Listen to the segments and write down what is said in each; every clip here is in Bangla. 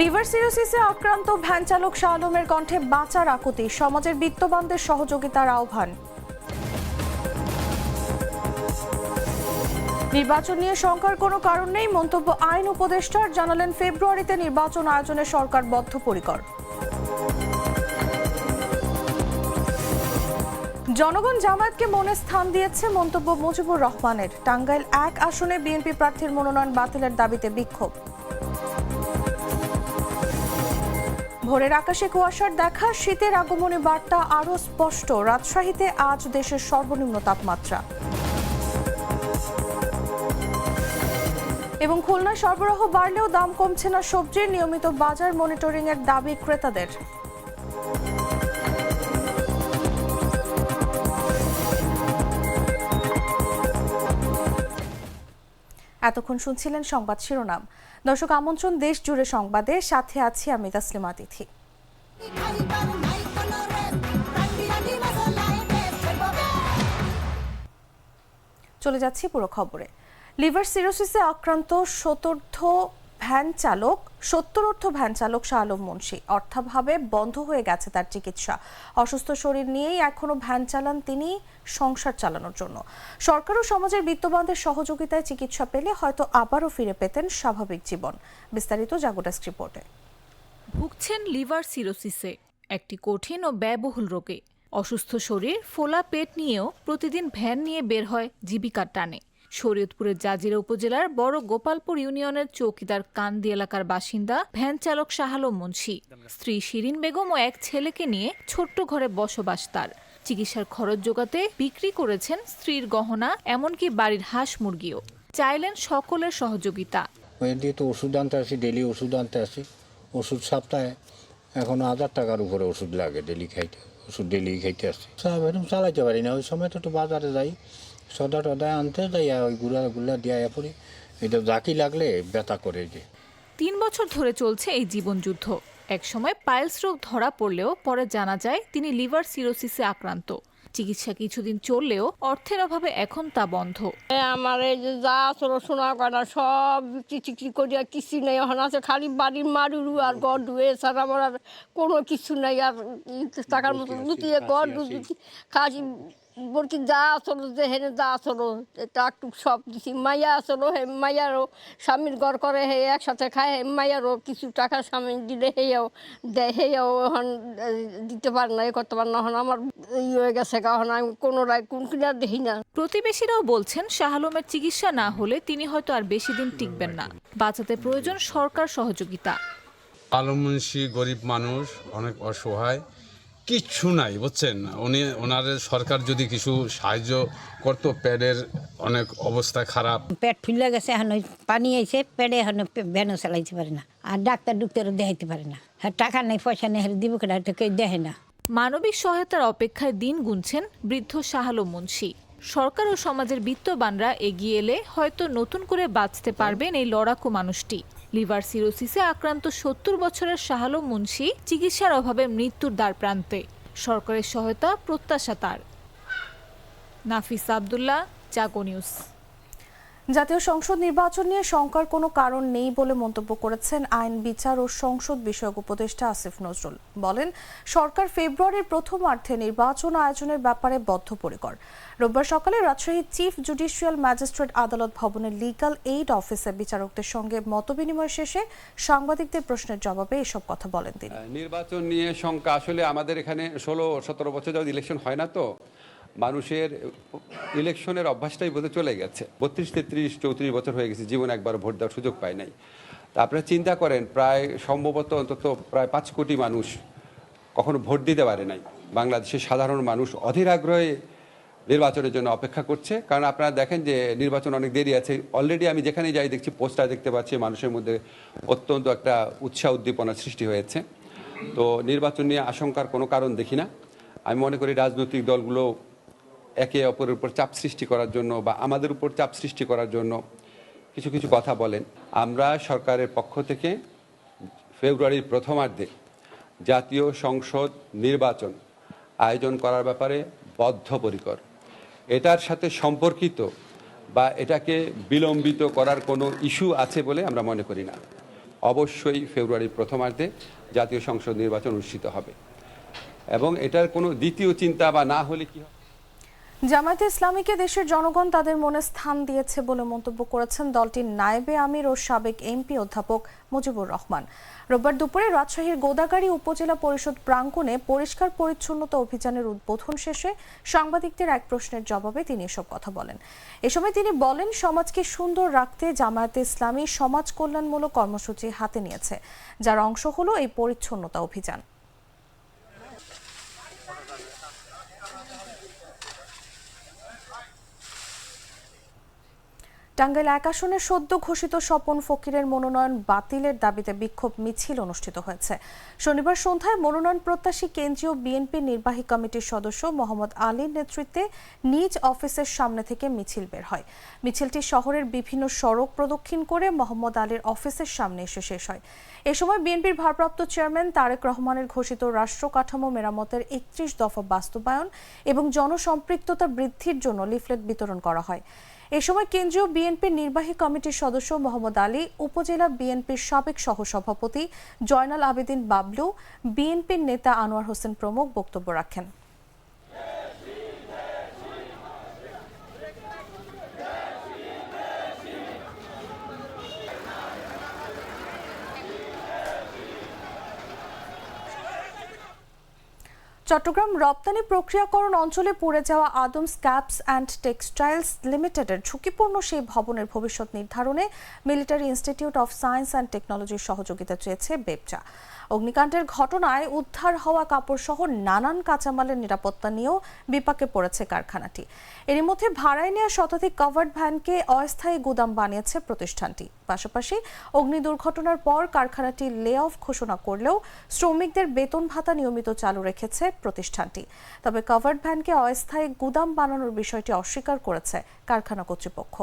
লিভার সিরোসিসে আক্রান্ত ভ্যান চালক শাহ আলমের কণ্ঠে বাঁচার আকুতি, সমাজের বিত্তবানদের সহযোগিতার আহ্বান। নির্বাচন নিয়ে শঙ্কার কোনো কারণ নেই, মন্তব্য আইন উপদেষ্টার, জানালেন ফেব্রুয়ারিতে নির্বাচন আয়োজনে সরকার বদ্ধপরিকর। জনগণ জামায়াতকে মনে স্থান দিয়েছে, মন্তব্য মুজিবুর রহমানের। টাঙ্গাইল এক আসনে বিএনপি প্রার্থীর মনোনয়ন বাতিলের দাবিতে বিক্ষোভ। ভোরের আকাশে কুয়াশার দেখা, শীতের আগমনে বার্তা আরও স্পষ্ট। রাজশাহীতে আজ দেশের সর্বনিম্ন তাপমাত্রা। এবং খুলনা সরবরাহ বাড়লেও দাম কমছে না সবজির। নিয়মিত বাজার মনিটরিং এর দাবি ক্রেতাদের। এতক্ষণ শুনছিলেন সংবাদ শিরোনাম। দর্শক, আমন্ত্রণ দেশ জুড়ে সংবাদে। সাথে আছি আমি তাসলিমা তিথি চলে যাচ্ছি পুরো খবরে। লিভার সিরোসিসে আক্রান্ত শতর্থ ভ্যান চালক, সত্তরর্থ ভ্যান চালক শাহ আলম মুন্সি। অর্থাভাবে বন্ধ হয়ে গেছে তার চিকিৎসা। অসুস্থ শরীর নিয়েই এখনও ভ্যান চালান তিনি সংসার চালানোর জন্য। সরকার ও সমাজের বিত্তবানদের সহযোগিতায় চিকিৎসা পেলে হয়তো আবারও ফিরে পেতেন স্বাভাবিক জীবন। বিস্তারিত জাগোটাস রিপোর্টে। ভুগছেন লিভার সিরোসিসে, একটি কঠিন ও ব্যয়বহুল রোগে। অসুস্থ শরীর, ফোলা পেট নিয়েও প্রতিদিন ভ্যান নিয়ে বের হয় জীবিকার টানে। শরীয়তপুরের জাজিরা উপজেলার বড় গোপালপুর ইউনিয়নের চৌকিদার কান্দি এলাকার বাসিন্দা, ভ্যান চালক শাহালো মুন্সি। স্ত্রী শিরিন বেগম ও এক ছেলেকে নিয়ে ছোট্ট ঘরে বসবাস তার। চিকিৎসার খরচ জোগাতে বিক্রি করেছেন স্ত্রীর গহনা, এমনকি বাড়ির হাঁস মুরগিও। চাইলেন সকলের সহযোগিতা। দিয়ে তো ওষুধ আনতে আসি ডেলি ওষুধ আনতে আসি। ওষুধ সপ্তাহে এখন হাজার টাকার উপরে ওষুধ লাগে ডেলি খাইতে। ওষুধ ডেলি খাইতে আসি। চালাইতে পারি না, ওই সময় তো একটু বাজারে যাই। সদা টদা আনতে ওই গুড়া গুলা দিয়া পড়ি। এটা জাকি লাগলে ব্যথা করে যে। তিন বছর ধরে চলছে এই জীবনযুদ্ধ একসময় পাইলস রোগ ধরা পড়লেও পরে জানা যায় তিনি লিভার সিরোসিসে আক্রান্ত। চিকিৎসা কিছুদিন চললেও অর্থের অভাবে এখন তা বন্ধ। আমার এই যে যা আসলো সোনা কয়না সব টিক্রি করিয়া কিছু নেই এখন আছে খালি বাড়ির মারুরু আর গড় ডুয়ে ছাড়া আমার আর কোনো কিছু নেই আর টাকার মতো দুটিয়ে গড় দুটি খাসি বলছি যা আসলো যে হেনে যা আসলো টাক টুক সব দিছি। মাইয়া আসলো হে মাইয়ারও স্বামীর ঘর করে হে একসাথে খায় হে মাইয়ারও কিছু টাকা স্বামী দিলে হেয়াও দেয় হেয়াও এখন দিতে পারে না এ করতে পারে না। এখন আমার ই হয়ে গেছে কারণ আমি কোনো রায় কোন কিনা দেখি না। প্রতিবেশীরাও বলছেন শাহ আলমের চিকিৎসা না হলে তিনি হয়তো আর বেশি দিন টিকবেন না। বাঁচাতে প্রয়োজন সরকার সহযোগিতা। আলম মুন্সি গরিব মানুষ অনেক অসহায়। কিচ্ছু নাই বুঝছেন? উনি ওনার সরকার যদি কিছু সাহায্য করতো প্যাডের অনেক অবস্থা খারাপ। পেট ফুলে গেছে এখন ওই পানি আইছে প্যাডে এখন ভ্যানও চালাইতে পারে না। আর ডাক্তার ডুক্তারও দেখাইতে পারে না। আর টাকা নেই পয়সা নেই দিব কেনা এটা কেউ দেখে না। মানবিক সহায়তার অপেক্ষায় দিন গুনছেন বৃদ্ধ শাহ আলম মুন্সি। সরকার ও সমাজের বিত্তবানরা এগিয়ে এলে হয়তো নতুন করে বাঁচতে পারবেন এই লড়াকু মানুষটি। লিভার সিরোসিসে আক্রান্ত সত্তর বছরের শাহালো মুন্সি চিকিৎসার অভাবে মৃত্যুর দ্বার প্রান্তে। সরকারের সহায়তা, প্রত্যাশা তার। নাফিস আবদুল্লাহ, জাগো নিউজ। জাতীয় সংসদ নির্বাচন নিয়ে শঙ্কার কোনো কারণ নেই বলে মন্তব্য করেছেন আইন, বিচার ও সংসদ বিষয়ক উপদেষ্টা আসিফ নজরুল। বলেন, সরকার ফেব্রুয়ারির প্রথমার্ধে নির্বাচন আয়োজনের ব্যাপারে বদ্ধপরিকর। রোববার সকালে রাজশাহী চিফ জুডিশিয়াল ম্যাজিস্ট্রেট আদালত ভবনের লিগাল এইড অফিসে বিচারকদের সঙ্গে মতবিনিময় শেষে সাংবাদিকদের প্রশ্নের জবাবে এসব কথা বলেন তিনি। নির্বাচন নিয়ে শঙ্কা, আসলে আমাদের এখানে ষোলো, সতেরো বছর যাবত ইলেকশন হয় না তো। মানুষের ইলেকশনের অভ্যাসটাই বোধহয় চলে গেছে। বত্রিশ, তেত্রিশ, চৌত্রিশ বছর হয়ে গেছে, জীবনে একবার ভোট দেওয়ার সুযোগ পায় নাই। তা আপনারা চিন্তা করেন, প্রায় সম্ভবত অন্তত প্রায় পাঁচ কোটি মানুষ কখনো ভোট দিতে পারে নাই। বাংলাদেশের সাধারণ মানুষ অধীর আগ্রহে নির্বাচনের জন্য অপেক্ষা করছে। কারণ আপনারা দেখেন যে নির্বাচন অনেক দেরি আছে। অলরেডি আমি যেখানে যাই দেখছি, পোস্টার দেখতে পাচ্ছি, মানুষের মধ্যে অত্যন্ত একটা উৎসাহ উদ্দীপনার সৃষ্টি হয়েছে। তো নির্বাচন নিয়ে আশঙ্কার কোনো কারণ দেখি না। আমি মনে করি রাজনৈতিক দলগুলো একে অপরের উপর চাপ সৃষ্টি করার জন্য বা আমাদের উপর চাপ সৃষ্টি করার জন্য কিছু কিছু কথা বলেন। আমরা সরকারের পক্ষ থেকে ফেব্রুয়ারির প্রথমার্ধে জাতীয় সংসদ নির্বাচন আয়োজন করার ব্যাপারে বদ্ধপরিকর। এটার সাথে সম্পর্কিত বা এটাকে বিলম্বিত করার কোনো ইস্যু আছে বলে আমরা মনে করি না। অবশ্যই ফেব্রুয়ারির প্রথমার্ধে জাতীয় সংসদ নির্বাচন অনুষ্ঠিত হবে। এবং এটার কোনো দ্বিতীয় চিন্তা বা না হলে কি হবে? জামায়াতে ইসলামীকে দেশের জনগণ তাদের মনে স্থান দিয়েছে বলে মন্তব্য করেছেন দলটির নায়েবে আমির ও সাবেক এমপি অধ্যাপক মুজিবুর রহমান। রোববার দুপুরে রাজশাহীর গোদাগাড়ী উপজেলা পরিষদ প্রাঙ্গণে পরিষ্কার পরিচ্ছন্নতা অভিযানের উদ্বোধন শেষে সাংবাদিকদের এক প্রশ্নের জবাবে তিনি এসব কথা বলেন। এ সময় তিনি বলেন, সমাজকে সুন্দর রাখতে জামায়াতে ইসলামী সমাজ কল্যাণমূলক কর্মসূচি হাতে নিয়েছে, যার অংশ হলো এই পরিচ্ছন্নতা অভিযান। টাঙ্গাইল এক আসনে সদ্য ঘোষিত স্বপন ফকিরের মনোনয়ন বাতিলের দাবিতে বিক্ষোভ মিছিল অনুষ্ঠিত হয়েছে। শনিবার সন্ধ্যায় মনোনয়ন প্রত্যাশী কেন্দ্রীয় বিএনপি নির্বাহী কমিটির সদস্য মোহাম্মদ আলীর নেতৃত্বে নিজ অফিসের সামনে থেকে মিছিল বের হয়। মিছিলটি শহরের বিভিন্ন সড়ক প্রদক্ষিণ করে মোহাম্মদ আলীর অফিসের সামনে এসে শেষ হয়। এ সময় বিএনপির ভারপ্রাপ্ত চেয়ারম্যান তারেক রহমানের ঘোষিত রাষ্ট্র কাঠামো মেরামতের একত্রিশ দফা বাস্তবায়ন এবং জনসম্পৃক্ততা বৃদ্ধির জন্য লিফলেট বিতরণ করা হয়। এ সময় কেন্দ্রীয় বিএনপির নির্বাহী কমিটির সদস্য মোহাম্মদ আলী, উপজেলা বিএনপির সাবেক সহসভাপতি জয়নাল আবেদিন বাবলু, বিএনপির নেতা আনোয়ার হোসেন প্রমুখ বক্তব্য রাখেন। চট্টগ্রাম রপ্তানি প্রক্রিয়াকরণ অঞ্চলে পড়ে যাওয়া আদম স্ক্যাপস অ্যান্ড টেক্সটাইলস লিমিটেডের ঝুঁকিপূর্ণ সেই ভবনের ভবিষ্যৎ নির্ধারণে military institute of science and টেকনোলজির সহযোগিতা চেয়েছে বেবচা অগ্নিকাণ্ডের ঘটনায় উদ্ধার হওয়া কাপড় সহ নানান কাঁচামালের নিরাপত্তা নিয়েও বিপাকে পড়েছে কারখানাটি। এরই মধ্যে ভাড়ায় নেওয়া শতাধিক কভার্ড ভ্যানকে অস্থায়ী গুদাম বানিয়েছে প্রতিষ্ঠানটি। পাশাপাশি অগ্নি দুর্ঘটনার পর কারখানাটি লে অফ ঘোষণা করলেও শ্রমিকদের বেতন ভাতা নিয়মিত চালু রেখেছে প্রতিষ্ঠানটি। তবে কভার্ড ভ্যানকে অস্থায়ী গুদাম বানানোর বিষয়টি অস্বীকার করেছে কারখানা কর্তৃপক্ষ।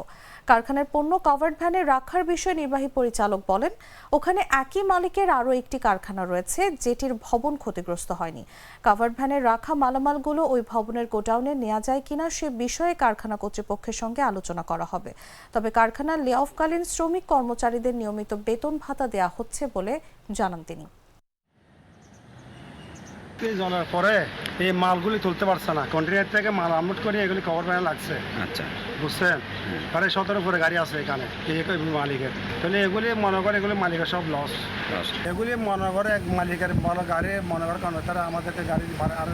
কারখানার পণ্য কভার্ড ভ্যানে রাখার বিষয়ে নির্বাহী পরিচালক বলেন, ওখানে একই মালিকের আরও একটি কারখানা রয়েছে, যেটির ভবন ক্ষতিগ্রস্ত হয়নি। কাভার্ড ভ্যানে রাখা মালামালগুলো ওই ভবনের গোডাউনে নেওয়া যায় কিনা সে বিষয়ে কারখানা কর্তৃপক্ষের সঙ্গে আলোচনা করা হবে। তবে কারখানার লে অফকালীন শ্রমিক কর্মচারীদের নিয়মিত বেতন ভাতা দেওয়া হচ্ছে বলে জানান তিনি। জনের পরে এই মালগুলি তুলতে পারছে না। কন্টেনার থেকে মাল আনলোড করে এগুলি কভার প্যানে লাগছে। আচ্ছা। বুঝছেন? প্রায় সতেরো করে গাড়ি আছে এখানে এই মালিকের। তাহলে এগুলি মনে করে এগুলি মালিকের সব লস। এগুলি মনে করে এক মালিকের বড় গাড়ি মনে করে কারণ তারা আমাদেরকে গাড়ি ভাড়া আরও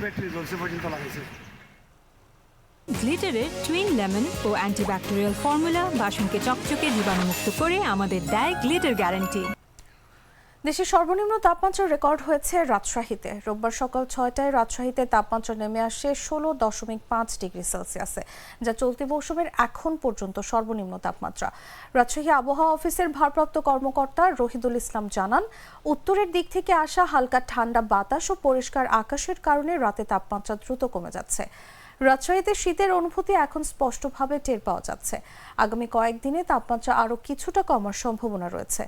ব্যাটারি জ্বলছে পর্যন্ত লাগাইছে। গ্লিটারের টুইন লেমন ও অ্যান্টিব্যাকটেরিয়াল ফর্মুলা বাসনকে চকচকে জীবাণুমুক্ত করে আমাদের দেয় গ্লিটার গ্যারান্টি দেশের সর্বনিম্ন তাপমাত্রা রেকর্ড হয়েছে রাজশাহীতে। রোববার সকাল ছয়টায় রাজশাহীতে তাপমাত্রা নেমে আসে ষোলো দশমিক পাঁচ ডিগ্রি সেলসিয়াসে, যা চলতি মৌসুমের এখন পর্যন্ত সর্বনিম্ন তাপমাত্রা। রাজশাহী আবহাওয়া অফিসের ভারপ্রাপ্ত কর্মকর্তা রহিদুল ইসলাম জানান, উত্তরের দিক থেকে আসা হালকা ঠান্ডা বাতাস ও পরিষ্কার আকাশের কারণে রাতে তাপমাত্রা দ্রুত কমে যাচ্ছে। রাজশাহীতে শীতের অনুভূতি এখন স্পষ্টভাবে টের পাওয়া যাচ্ছে। আগামী কয়েকদিনে তাপমাত্রা আরও কিছুটা কমার সম্ভাবনা রয়েছে।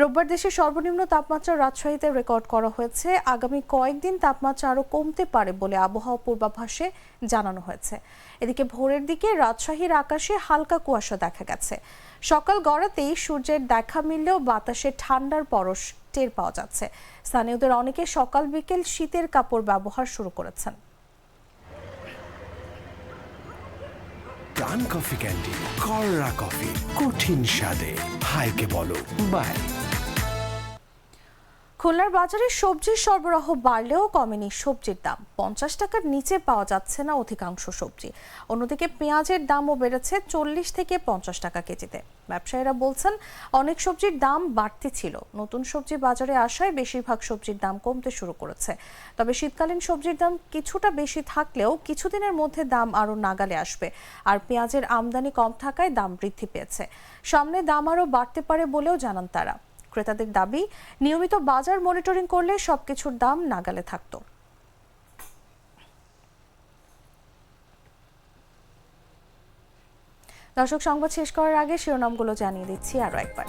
রোববার দেশের সর্বনিম্ন তাপমাত্রা রাজশাহীতে রেকর্ড করা হয়েছে। আগামী কয়েকদিন তাপমাত্রা আরও কমতে পারে বলে আবহাওয়া পূর্বাভাসে জানানো হয়েছে। এদিকে ভোরের দিকে রাজশাহীর আকাশে হালকা কুয়াশা দেখা গেছে। সকাল গড়াতেই সূর্যের দেখা মিললেও বাতাসে ঠান্ডার পরশ টের পাওয়া যাচ্ছে। স্থানীয়দের অনেকে সকাল বিকেল শীতের কাপড় ব্যবহার শুরু করেছেন। প্রাণ কফি ক্যান্ডি কররা কফি, কঠিন স্বাদে। হাইকে বলো, বাই। খুলনার বাজারে সবজির সরবরাহ বাড়লেও কমেনি সবজির দাম। পঞ্চাশ টাকার নিচে পাওয়া যাচ্ছে না অধিকাংশ সবজি। অন্যদিকে পেঁয়াজের দামও বেড়েছে চল্লিশ থেকে পঞ্চাশ টাকা কেজিতে। ব্যবসায়ীরা বলছেন, অনেক সবজির দাম বাড়তি ছিল। নতুন সবজি বাজারে আসায় বেশিরভাগ সবজির দাম কমতে শুরু করেছে। তবে শীতকালীন সবজির দাম কিছুটা বেশি থাকলেও কিছুদিনের মধ্যে দাম আরও নাগালে আসবে। আর পেঁয়াজের আমদানি কম থাকায় দাম বৃদ্ধি পেয়েছে। সামনে দাম আরও বাড়তে পারে বলেও জানান তারা। ক্রেতাদের দাবি, নিয়মিত বাজার মনিটরিং করলে সবকিছুর দাম নাগালে থাকতো। দর্শক, সংবাদ শেষ করার আগে শিরোনামগুলো জানিয়ে দিচ্ছি আরও একবার।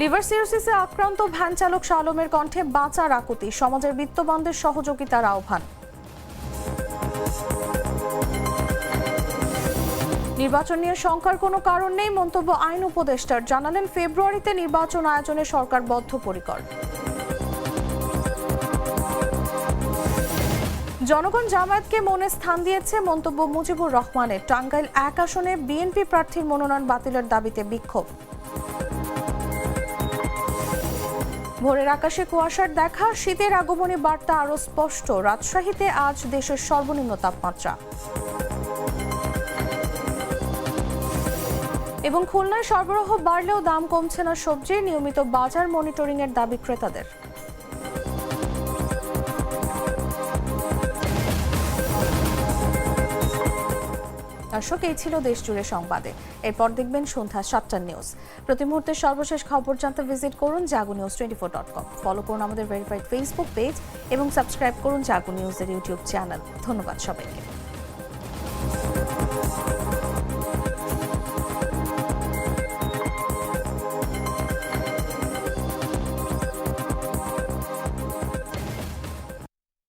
লিভার সিরোসিসে আক্রান্ত ভ্যান চালক শালমের কণ্ঠে বাঁচার আকুতি, সমাজের বিত্তবানদের সহযোগিতার আহ্বান। নির্বাচন নিয়ে শঙ্কার কোনো কারণ নেই, মন্তব্য আইন উপদেষ্টার। জানালেন, ফেব্রুয়ারিতে নির্বাচন আয়োজনে সরকার বদ্ধপরিকর। জনগণ জামায়াতকে মনে স্থান দিয়েছে, মন্তব্য মুজিবুর রহমানের। টাঙ্গাইল এক আসনে বিএনপি প্রার্থীর মনোনয়ন বাতিলের দাবিতে বিক্ষোভ। ভোরের আকাশে কুয়াশার দেখা, শীতের আগমনী বার্তা আরও স্পষ্ট। রাজশাহীতে আজ দেশের সর্বনিম্ন তাপমাত্রা। এবং খুলনায় সরবরাহ বাড়লেও দাম কমছে না সবজির নিয়মিত বাজার মনিটরিং এর দাবি ক্রেতাদের। দর্শক, এই ছিল দেশ জুড়ে সংবাদে। এরপর দেখবেন সন্ধ্যা সাতটার নিউজ প্রতি মুহূর্তের সর্বশেষ খবর জানতে ভিজিট করুন Jago news twenty four dot com follow করুন আমাদের ভেরিফাইড ফেসবুক পেজ এবং সাবস্ক্রাইব করুন জাগো নিউজের ইউটিউব চ্যানেল ধন্যবাদ সবাইকে।